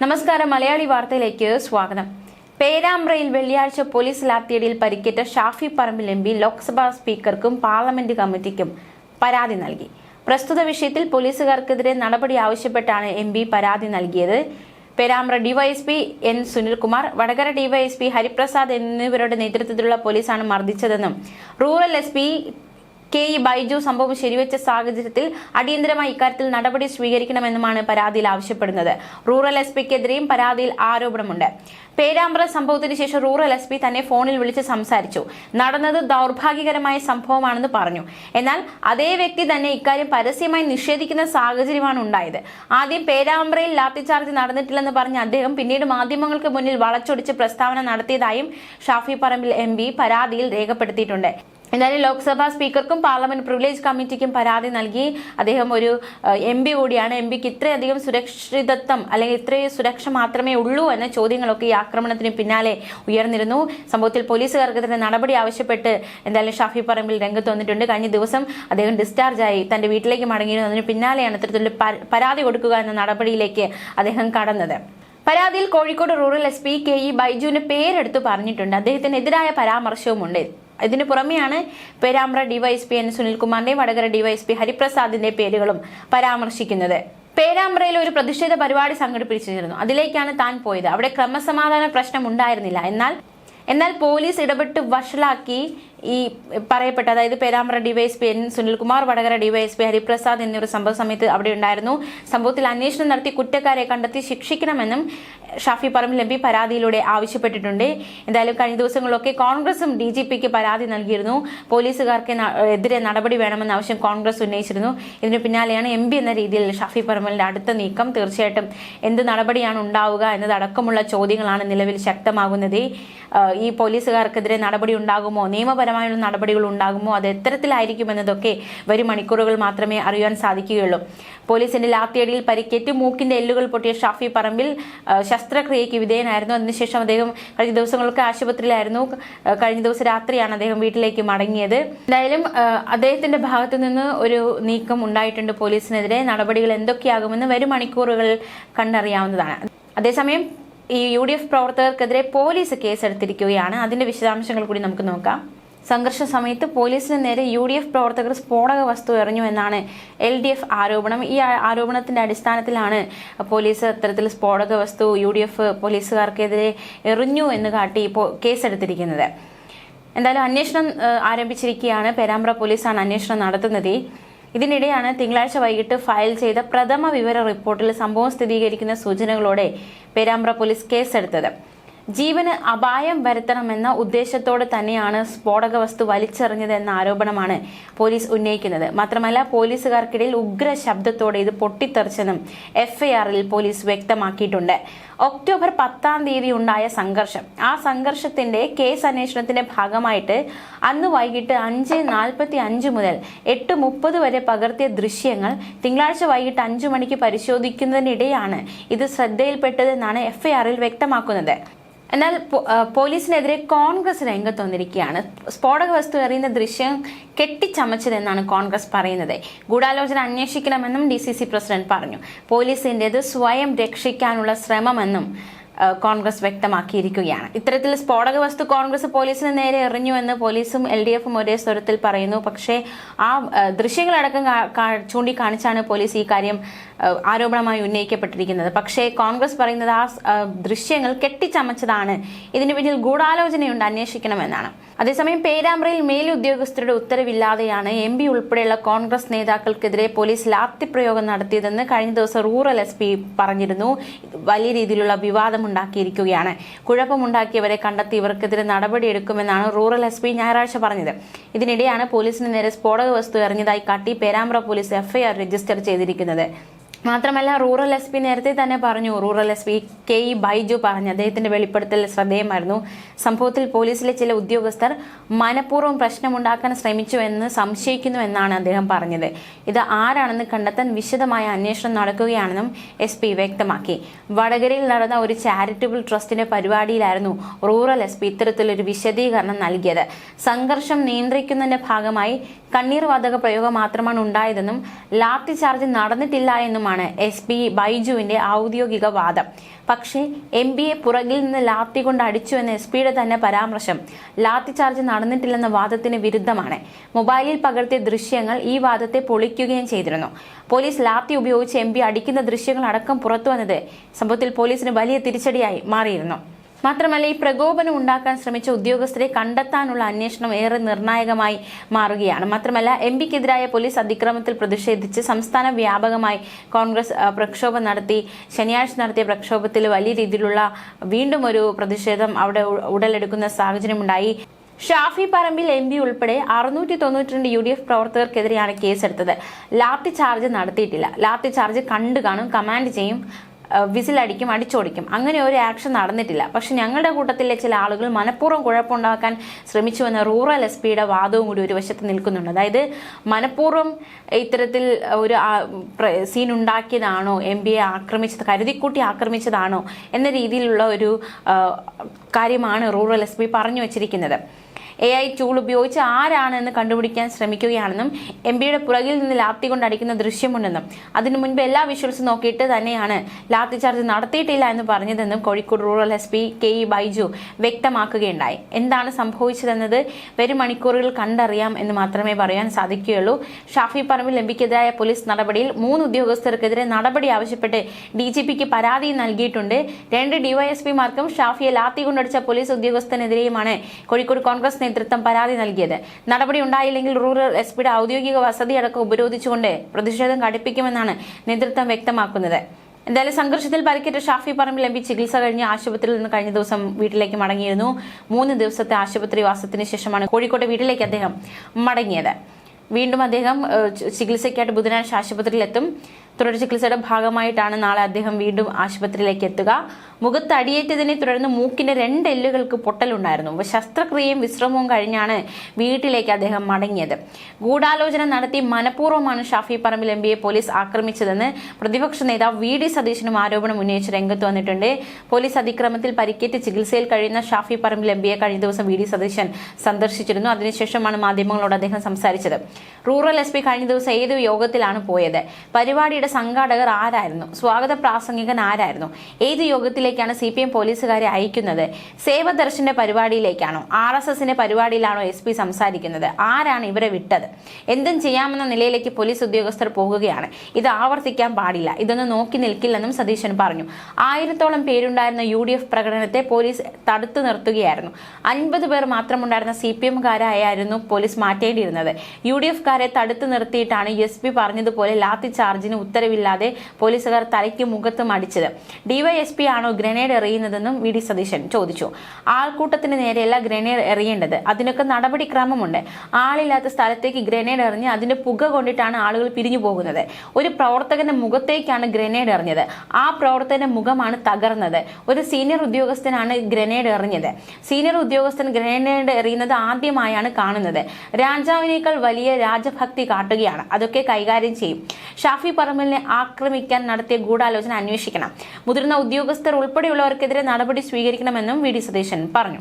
നമസ്കാരം. മലയാളി വാർത്തയിലേക്ക് സ്വാഗതം. പേരാമ്പ്രയിൽ വെള്ളിയാഴ്ച പോലീസ് ലാത്തിയടിയിൽ പരിക്കേറ്റ ഷാഫി പറമ്പിൽ എം പി ലോക്സഭാ സ്പീക്കർക്കും പാർലമെന്റ് കമ്മിറ്റിക്കും പരാതി നൽകി. പ്രസ്തുത വിഷയത്തിൽ പോലീസുകാർക്കെതിരെ നടപടി ആവശ്യപ്പെട്ടാണ് എം പി പരാതി നൽകിയത്. Perambra DYSP N Sunilkumar Vadakara DYSP Hariprasad എന്നിവരുടെ നേതൃത്വത്തിലുള്ള പോലീസാണ് മർദ്ദിച്ചതെന്നും rural S P K E Baiju സംഭവം ശരിവെച്ച സാഹചര്യത്തിൽ അടിയന്തരമായി ഇക്കാര്യത്തിൽ നടപടി സ്വീകരിക്കണമെന്നുമാണ് പരാതിയിൽ ആവശ്യപ്പെടുന്നത്. റൂറൽ എസ് പിക്കെതിരെയും പരാതിയിൽ ആരോപണമുണ്ട്. പേരാമ്പ്ര സംഭവത്തിന് ശേഷം റൂറൽ എസ് പി തന്നെ ഫോണിൽ വിളിച്ച് സംസാരിച്ചു. നടന്നത് ദൗർഭാഗ്യകരമായ സംഭവമാണെന്ന് പറഞ്ഞു. എന്നാൽ അതേ വ്യക്തി തന്നെ ഇക്കാര്യം പരസ്യമായി നിഷേധിക്കുന്ന സാഹചര്യമാണ് ഉണ്ടായത്. ആദ്യം പേരാമ്പ്രയിൽ ലാത്തിചാർജ് നടന്നിട്ടില്ലെന്ന് പറഞ്ഞ അദ്ദേഹം പിന്നീട് മാധ്യമങ്ങൾക്ക് മുന്നിൽ വളച്ചൊടിച്ച് പ്രസ്താവന നടത്തിയതായും ഷാഫി പറമ്പിൽ എം പരാതിയിൽ രേഖപ്പെടുത്തിയിട്ടുണ്ട്. എന്തായാലും ലോക്സഭാ സ്പീക്കർക്കും പാർലമെന്റ് പ്രിവിലേജ് കമ്മിറ്റിക്കും പരാതി നൽകി അദ്ദേഹം ഒരു എം പി കൂടിയാണ്. എം പിക്ക് ഇത്രയധികം സുരക്ഷിതത്വം അല്ലെങ്കിൽ ഇത്രയും സുരക്ഷ മാത്രമേ ഉള്ളൂ എന്ന ചോദ്യങ്ങളൊക്കെ ഈ ആക്രമണത്തിന് പിന്നാലെ ഉയർന്നിരുന്നു. സംഭവത്തിൽ പോലീസുകാർക്കെതിരെ നടപടി ആവശ്യപ്പെട്ട് എന്തായാലും ഷാഫി പറമ്പിൽ രംഗത്ത് വന്നിട്ടുണ്ട്. കഴിഞ്ഞ ദിവസം അദ്ദേഹം ഡിസ്ചാർജായി തന്റെ വീട്ടിലേക്ക് മടങ്ങിയിരുന്നു. അതിന് പിന്നാലെയാണ് ഇത്തരത്തിൽ പരാതി കൊടുക്കുക എന്ന നടപടിയിലേക്ക് അദ്ദേഹം കടന്നത്. പരാതിയിൽ Kozhikode rural S P K E ബൈജുവിന് പേരെടുത്ത് പറഞ്ഞിട്ടുണ്ട്. അദ്ദേഹത്തിനെതിരായ പരാമർശവുമുണ്ട്. ഇതിനു പുറമെയാണ് പേരാമ്പ്ര ഡിവൈഎസ്പി എൻ സുനിൽകുമാറിന്റെയും വടകര ഡിവൈഎസ്പി ഹരിപ്രസാദിന്റെ പേരുകളും പരാമർശിക്കുന്നത്. പേരാമ്പ്രയിൽ ഒരു പ്രതിഷേധ പരിപാടി സംഘടിപ്പിച്ചിരുന്നു. അതിലേക്കാണ് താൻ പോയത്. അവിടെ ക്രമസമാധാന പ്രശ്നം ഉണ്ടായിരുന്നില്ല. എന്നാൽ എന്നാൽ പോലീസ് ഇടപെട്ട് വഷളാക്കി ഈ പറയപ്പെട്ട അതായത് Perambra DYSP N Sunilkumar Vadakara DYSP Hariprasad എന്നിവർ സംഭവ സമയത്ത് അവിടെ ഉണ്ടായിരുന്നു. സംഭവത്തിൽ അന്വേഷണം നടത്തി കുറ്റക്കാരെ കണ്ടെത്തി ശിക്ഷിക്കണമെന്നും ഷാഫി പറമ്പിൽ എം പി പരാതിയിലൂടെ ആവശ്യപ്പെട്ടിട്ടുണ്ട്. എന്തായാലും കഴിഞ്ഞ ദിവസങ്ങളിലൊക്കെ കോൺഗ്രസും ഡി ജി പിക്ക് പരാതി നൽകിയിരുന്നു. പോലീസുകാർക്ക് എതിരെ നടപടി വേണമെന്ന ആവശ്യം കോൺഗ്രസ് ഉന്നയിച്ചിരുന്നു. ഇതിനു പിന്നാലെയാണ് എം എന്ന രീതിയിൽ ഷാഫി പറമ്പലിന്റെ അടുത്ത നീക്കം. തീർച്ചയായിട്ടും എന്ത് നടപടിയാണ് ഉണ്ടാവുക എന്നതടക്കമുള്ള ചോദ്യങ്ങളാണ് നിലവിൽ ശക്തമാകുന്നത്. ഈ പോലീസുകാർക്കെതിരെ നടപടി ഉണ്ടാകുമോ? നിയമപരമായുള്ള നടപടികൾ ഉണ്ടാകുമോ? അത് എത്തരത്തിലായിരിക്കും എന്നതൊക്കെ വരും മണിക്കൂറുകൾ മാത്രമേ അറിയാൻ സാധിക്കുകയുള്ളൂ. പോലീസിന്റെ ലാത്തിയടിയിൽ പരിക്കേറ്റ് മൂക്കിന്റെ എല്ലുകൾ പൊട്ടിയ ഷാഫി പറമ്പിൽ ശസ്ത്രക്രിയയ്ക്ക് വിധേയനായിരുന്നു. അതിനുശേഷം അദ്ദേഹം കഴിഞ്ഞ ദിവസങ്ങളൊക്കെ ആശുപത്രിയിലായിരുന്നു. കഴിഞ്ഞ ദിവസം രാത്രിയാണ് അദ്ദേഹം വീട്ടിലേക്ക് മടങ്ങിയത്. എന്തായാലും അദ്ദേഹത്തിന്റെ ഭാഗത്തു നിന്ന് ഒരു നീക്കം ഉണ്ടായിട്ടുണ്ട് പോലീസിനെതിരെ. നടപടികൾ എന്തൊക്കെയാകുമെന്ന് വരും മണിക്കൂറുകൾ കണ്ടറിയാവുന്നതാണ്. അതേസമയം ഈ യു ഡി എഫ് പ്രവർത്തകർക്കെതിരെ പോലീസ് കേസെടുത്തിരിക്കുകയാണ്. അതിന്റെ വിശദാംശങ്ങൾ കൂടി നമുക്ക് നോക്കാം. സംഘർഷ സമയത്ത് പോലീസിന് നേരെ യു ഡി എഫ് പ്രവർത്തകർ സ്ഫോടക വസ്തു എറിഞ്ഞു എന്നാണ് എൽ ഡി എഫ് ആരോപണം. ഈ ആരോപണത്തിന്റെ അടിസ്ഥാനത്തിലാണ് പോലീസ് അത്തരത്തിൽ സ്ഫോടക വസ്തു യു ഡി എഫ് പോലീസുകാർക്കെതിരെ എറിഞ്ഞു എന്ന് കാട്ടി ഇപ്പോൾ കേസെടുത്തിരിക്കുന്നത്. എന്തായാലും അന്വേഷണം ആരംഭിച്ചിരിക്കുകയാണ്. പേരാമ്പ്ര പോലീസാണ് അന്വേഷണം നടത്തുന്നത്. ഇതിനിടെയാണ് തിങ്കളാഴ്ച വൈകിട്ട് ഫയൽ ചെയ്ത പ്രഥമ വിവര റിപ്പോർട്ടിൽ സംഭവം സ്ഥിരീകരിക്കുന്ന സൂചനകളോടെ പേരാമ്പ്ര പോലീസ് കേസെടുത്തത്. ജീവന് അപായം വരുത്തണമെന്ന ഉദ്ദേശത്തോടെ തന്നെയാണ് സ്ഫോടക വസ്തു വലിച്ചെറിഞ്ഞത് എന്ന ആരോപണമാണ് പോലീസ് ഉന്നയിക്കുന്നത്. മാത്രമല്ല പോലീസുകാർക്കിടയിൽ ഉഗ്ര ശബ്ദത്തോടെ ഇത് പൊട്ടിത്തെറിച്ചെന്നും എഫ്ഐആറിൽ പോലീസ് വ്യക്തമാക്കിയിട്ടുണ്ട്. ഒക്ടോബർ പത്താം തീയതി ഉണ്ടായ സംഘർഷം. ആ സംഘർഷത്തിന്റെ കേസ് അന്വേഷണത്തിന്റെ ഭാഗമായിട്ട് അന്ന് വൈകിട്ട് അഞ്ച് നാൽപ്പത്തി അഞ്ച് മുതൽ എട്ട് മുപ്പത് വരെ പകർത്തിയ ദൃശ്യങ്ങൾ തിങ്കളാഴ്ച വൈകിട്ട് അഞ്ചു മണിക്ക് പരിശോധിക്കുന്നതിനിടെയാണ് ഇത് ശ്രദ്ധയിൽപ്പെട്ടതെന്നാണ് എഫ്ഐആറിൽ വ്യക്തമാക്കുന്നത്. എന്നാൽ പോലീസിനെതിരെ കോൺഗ്രസ് രംഗത്ത് വന്നിരിക്കുകയാണ്. സ്ഫോടക വസ്തു എറിയുന്ന ദൃശ്യം കെട്ടിച്ചമച്ചതെന്നാണ് കോൺഗ്രസ് പറയുന്നത്. ഗൂഢാലോചന അന്വേഷിക്കണമെന്നും ഡി പ്രസിഡന്റ് പറഞ്ഞു. പോലീസിന്റെത് സ്വയം രക്ഷിക്കാനുള്ള ശ്രമമെന്നും കോൺഗ്രസ് വ്യക്തമാക്കിയിരിക്കുകയാണ്. ഇത്തരത്തിൽ സ്ഫോടക വസ്തു കോൺഗ്രസ് പോലീസിന് നേരെ എറിഞ്ഞു എന്ന് പോലീസും എൽ ഡി എഫും ഒരേ സ്വരത്തിൽ പറയുന്നു. പക്ഷേ ആ ദൃശ്യങ്ങളടക്കം ചൂണ്ടിക്കാണിച്ചാണ് പോലീസ് ഈ കാര്യം ആരോപണമായി ഉന്നയിക്കപ്പെട്ടിരിക്കുന്നത്. പക്ഷേ കോൺഗ്രസ് പറയുന്നത് ആ ദൃശ്യങ്ങൾ കെട്ടിച്ചമച്ചതാണ്. ഇതിനു പിന്നിൽ ഗൂഢാലോചനയുണ്ട് അന്വേഷിക്കണമെന്നാണ്. അതേസമയം പേരാമ്പ്രയിൽ മേലുദ്യോഗസ്ഥരുടെ ഉത്തരവില്ലാതെയാണ് എം പി ഉൾപ്പെടെയുള്ള കോൺഗ്രസ് നേതാക്കൾക്കെതിരെ പോലീസ് ലാത്തി പ്രയോഗം നടത്തിയതെന്ന് കഴിഞ്ഞ ദിവസം റൂറൽ എസ് പി പറഞ്ഞിരുന്നു. വലിയ രീതിയിലുള്ള വിവാദമുണ്ടാക്കിയിരിക്കുകയാണ് കുഴപ്പമുണ്ടാക്കിയവരെ കണ്ടെത്തി ഇവർക്കെതിരെ നടപടിയെടുക്കുമെന്നാണ് റൂറൽ എസ് പി ഞായറാഴ്ച പറഞ്ഞത്. ഇതിനിടെയാണ് പോലീസിന് നേരെ സ്ഫോടക വസ്തു എറിഞ്ഞതായി കാട്ടി പേരാമ്പ്ര പോലീസ് എഫ്ഐആർ രജിസ്റ്റർ ചെയ്തിരിക്കുന്നത്. മാത്രമല്ല റൂറൽ എസ് പി നേരത്തെ തന്നെ പറഞ്ഞു rural S P K E Baiju പറഞ്ഞു. അദ്ദേഹത്തിന്റെ വെളിപ്പെടുത്തൽ ശ്രദ്ധേയമായിരുന്നു. സംഭവത്തിൽ പോലീസിലെ ചില ഉദ്യോഗസ്ഥർ മനഃപൂർവം പ്രശ്നമുണ്ടാക്കാൻ ശ്രമിച്ചു എന്ന് സംശയിക്കുന്നു എന്നാണ് അദ്ദേഹം പറഞ്ഞത്. ഇത് ആരാണെന്ന് കണ്ടെത്താൻ വിശദമായ അന്വേഷണം നടക്കുകയാണെന്നും എസ് പി വ്യക്തമാക്കി. വടകരയിൽ നടന്ന ഒരു ചാരിറ്റബിൾ ട്രസ്റ്റിന്റെ പരിപാടിയിലായിരുന്നു റൂറൽ എസ് പി ഇത്തരത്തിലൊരു വിശദീകരണം നൽകിയത്. സംഘർഷം നിയന്ത്രിക്കുന്നതിന്റെ ഭാഗമായി കണ്ണീർ വാതക പ്രയോഗം മാത്രമാണ് ഉണ്ടായതെന്നും ലാത്തി ചാർജ് നടന്നിട്ടില്ല എന്നുമാണ് എന്നാണ് എസ് പി ബൈജുവിന്റെ ഔദ്യോഗിക വാദം. പക്ഷേ എം പിയെ പുറകിൽ നിന്ന് ലാത്തി കൊണ്ട് അടിച്ചു എന്ന എസ് പിയുടെ തന്നെ പരാമർശം. ലാത്തി ചാർജ് നടന്നിട്ടില്ലെന്ന വാദത്തിന് വിരുദ്ധമാണ്. മൊബൈലിൽ പകർത്തിയ ദൃശ്യങ്ങൾ ഈ വാദത്തെ പൊളിക്കുകയും ചെയ്തിരുന്നു. പോലീസ് ലാത്തി ഉപയോഗിച്ച് എം അടിക്കുന്ന ദൃശ്യങ്ങൾ അടക്കം പുറത്തു വന്നത് സംഭവത്തിൽ പോലീസിന് വലിയ തിരിച്ചടിയായി മാറിയിരുന്നു. മാത്രമല്ല ഈ പ്രകോപനം ഉണ്ടാക്കാൻ ശ്രമിച്ച ഉദ്യോഗസ്ഥരെ കണ്ടെത്താനുള്ള അന്വേഷണം ഏറെ നിർണായകമായി മാറുകയാണ്. മാത്രമല്ല എം പിക്കെതിരായ പോലീസ് അതിക്രമത്തിൽ പ്രതിഷേധിച്ച് സംസ്ഥാന വ്യാപകമായി കോൺഗ്രസ് പ്രക്ഷോഭം നടത്തി ശനിയാഴ്ച നടത്തിയ പ്രക്ഷോഭത്തിൽ വലിയ രീതിയിലുള്ള വീണ്ടും ഒരു പ്രതിഷേധം അവിടെ ഉടലെടുക്കുന്ന സാഹചര്യമുണ്ടായി. ഷാഫി പറമ്പിൽ എം പി ഉൾപ്പെടെ അറുന്നൂറ്റി തൊണ്ണൂറ്റിരണ്ട് യു ഡി എഫ് പ്രവർത്തകർക്കെതിരെയാണ് കേസെടുത്തത്. ലാത്തി ചാർജ് നടത്തിയിട്ടില്ല. ലാത്തി ചാർജ് കണ്ടു കാണും കമാൻഡ് ചെയ്യും വിസിലടിക്കും അടിച്ചോടിക്കും. അങ്ങനെ ഒരു ആക്ഷൻ നടന്നിട്ടില്ല. പക്ഷെ ഞങ്ങളുടെ കൂട്ടത്തിലെ ചില ആളുകൾ മനഃപൂർവം കുഴപ്പമുണ്ടാക്കാൻ ശ്രമിച്ചുവെന്ന റൂറൽ എസ് പിയുടെ വാദവും കൂടി ഒരു വശത്ത് നിൽക്കുന്നുണ്ട്. അതായത് മനഃപൂർവം ഇത്തരത്തിൽ ഒരു സീൻ ഉണ്ടാക്കിയതാണോ? എം ബി എ ആക്രമിച്ചത് കരുതിക്കൂട്ടി ആക്രമിച്ചതാണോ? എന്ന രീതിയിലുള്ള ഒരു കാര്യമാണ് റൂറൽ എസ് പി പറഞ്ഞു വച്ചിരിക്കുന്നത് എ ഐ ടൂൾ ഉപയോഗിച്ച് ആരാണെന്ന് കണ്ടുപിടിക്കാൻ ശ്രമിക്കുകയാണെന്നും എം പിയുടെ പുറകിൽ നിന്ന് ലാത്തി കൊണ്ട് അടിക്കുന്ന ദൃശ്യമുണ്ടെന്നും അതിനു മുൻപ് എല്ലാ വിഷ്വൽസും നോക്കിയിട്ട് തന്നെയാണ് ലാത്തി ചാർജ് നടത്തിയിട്ടില്ല എന്ന് പറഞ്ഞതെന്നും Kozhikode rural S P K E Baiju വ്യക്തമാക്കുകയുണ്ടായി. എന്താണ് സംഭവിച്ചതെന്നത്? വരും മണിക്കൂറുകൾ കണ്ടറിയാം എന്ന് മാത്രമേ പറയാൻ സാധിക്കുകയുള്ളൂ. ഷാഫി പറമ്പിൽ എംപിക്കെതിരായ പോലീസ് നടപടിയിൽ മൂന്ന് ഉദ്യോഗസ്ഥർക്കെതിരെ നടപടി ആവശ്യപ്പെട്ട് ഡി ജി പിക്ക് പരാതി നൽകിയിട്ടുണ്ട്. രണ്ട് ഡിവൈഎസ്പിമാർക്കും ഷാഫിയെ ലാത്തി കൊണ്ടടിച്ച പോലീസ് ഉദ്യോഗസ്ഥനെതിരെയുമാണ് കോഴിക്കോട് കോൺഗ്രസ് നേതൃത്വം പരാതി നൽകിയത്. നടപടി ഉണ്ടായില്ലെങ്കിൽ റൂറൽ എസ് പിയുടെ ഔദ്യോഗിക വസതി അടക്കം ഉപരോധിച്ചുകൊണ്ട് പ്രതിഷേധം കടുപ്പിക്കുമെന്നാണ് നേതൃത്വം വ്യക്തമാക്കുന്നത്. എന്തായാലും സംഘർഷത്തിൽ പരിക്കേറ്റ ഷാഫി പറമ്പിൽ എം പി ചികിത്സ കഴിഞ്ഞ് ആശുപത്രിയിൽ നിന്ന് കഴിഞ്ഞ ദിവസം വീട്ടിലേക്ക് മടങ്ങിയിരുന്നു. മൂന്ന് ദിവസത്തെ ആശുപത്രി വാസത്തിന് ശേഷമാണ് കോഴിക്കോട്ടെ വീട്ടിലേക്ക് അദ്ദേഹം മടങ്ങിയത്. വീണ്ടും അദ്ദേഹം ചികിത്സയ്ക്കായിട്ട് ബുധനാഴ്ച ആശുപത്രിയിലെത്തും. തുടർ ചികിത്സയുടെ ഭാഗമായിട്ടാണ് നാളെ അദ്ദേഹം വീണ്ടും ആശുപത്രിയിലേക്ക് എത്തുക. മുഖത്ത് അടിയേറ്റതിനെ തുടർന്ന് മൂക്കിന്റെ രണ്ട് എല്ലുകൾക്ക് പൊട്ടലുണ്ടായിരുന്നു. ശസ്ത്രക്രിയയും വിശ്രമവും കഴിഞ്ഞാണ് വീട്ടിലേക്ക് അദ്ദേഹം മടങ്ങിയത്. ഗൂഢാലോചന നടത്തി മനഃപൂർവമാണ് ഷാഫി പറമ്പിൽ എം പോലീസ് ആക്രമിച്ചതെന്ന് പ്രതിപക്ഷ നേതാവ് വി ഡി സതീശനും ആരോപണം ഉന്നയിച്ച് രംഗത്ത് വന്നിട്ടുണ്ട്. പോലീസ് അതിക്രമത്തിൽ പരിക്കേറ്റ് ചികിത്സയിൽ കഴിയുന്ന ഷാഫി പറമ്പിൽ എം കഴിഞ്ഞ ദിവസം വി ഡി സതീശൻ സന്ദർശിച്ചിരുന്നു. അതിനുശേഷമാണ് മാധ്യമങ്ങളോട് അദ്ദേഹം സംസാരിച്ചത്. റൂറൽ എസ് പി കഴിഞ്ഞ ദിവസം ഏത് യോഗത്തിലാണ് പോയത്? പരിപാടിയുടെ സംഘാടകർ ആരായിരുന്നു? സ്വാഗത പ്രാസംഗികൻ ആരായിരുന്നു? ഏത് യോഗത്തിലേക്കാണ് സി പി എം പോലീസുകാരെ അയക്കുന്നത്. സേവദർശന്റെ പരിപാടിയിലേക്കാണോ? ആർ എസ് എസിന്റെ പരിപാടിയിലാണോ എസ് പി സംസാരിക്കുന്നത്? ആരാണ് ഇവരെ വിട്ടത്? എന്തും ചെയ്യാമെന്ന നിലയിലേക്ക് പോലീസ് ഉദ്യോഗസ്ഥർ പോകുകയാണ്. ഇത് ആവർത്തിക്കാൻ പാടില്ല. ഇതൊന്നും നോക്കി നിൽക്കില്ലെന്നും സതീശൻ പറഞ്ഞു. ആയിരത്തോളം പേരുണ്ടായിരുന്ന യു ഡി എഫ് പ്രകടനത്തെ പോലീസ് തടുത്തു നിർത്തുകയായിരുന്നു. അൻപത് പേർ മാത്രമുണ്ടായിരുന്ന സി പി എംകാരായിരുന്നു പോലീസ് മാറ്റേണ്ടിയിരുന്നത്. യു ഡി എഫ്കാരെ തടുത്തു നിർത്തിയിട്ടാണ് എസ് പി പറഞ്ഞതുപോലെ ലാത്തി ചാർജിന് ഉത്തരവില്ലാതെ പോലീസുകാർ തലയ്ക്ക് മുഖത്തും അടിച്ചത് ഡിവൈഎസ്പി ആണോ ഗ്രനേഡ് എറിയുന്നതെന്നും വി ഡി സതീശൻ ചോദിച്ചു. ആൾക്കൂട്ടത്തിന് നേരെയല്ല ഗ്രനേഡ് എറിയേണ്ടത്. അതിനൊക്കെ നടപടിക്രമമുണ്ട്. ആളില്ലാത്ത സ്ഥലത്തേക്ക് ഗ്രനേഡ് എറിഞ്ഞ് അതിന്റെ പുക കൊണ്ടിട്ടാണ് ആളുകൾ പിരിഞ്ഞു പോകുന്നത്. ഒരു പ്രവർത്തകന്റെ മുഖത്തേക്കാണ് ഗ്രനേഡ് എറിഞ്ഞത്. ആ പ്രവർത്തകന്റെ മുഖമാണ് തകർന്നത്. ഒരു സീനിയർ ഉദ്യോഗസ്ഥനാണ് ഗ്രനേഡ് എറിഞ്ഞത്. സീനിയർ ഉദ്യോഗസ്ഥൻ ഗ്രനേഡ് എറിയുന്നത് ആദ്യമായാണ് കാണുന്നത്. രാജാവിനേക്കാൾ വലിയ രാജഭക്തി കാട്ടുകയാണ്. അതൊക്കെ കൈകാര്യം ചെയ്യും. ഷാഫി പറമ്പലിനെ ആക്രമിക്കാൻ നടത്തിയ ഗൂഢാലോചന അന്വേഷിക്കണം. മുതിർന്ന ഉദ്യോഗസ്ഥർ ഉൾപ്പെടെയുള്ളവർക്കെതിരെ നടപടി സ്വീകരിക്കണമെന്നും വി ഡി സതീശൻ പറഞ്ഞു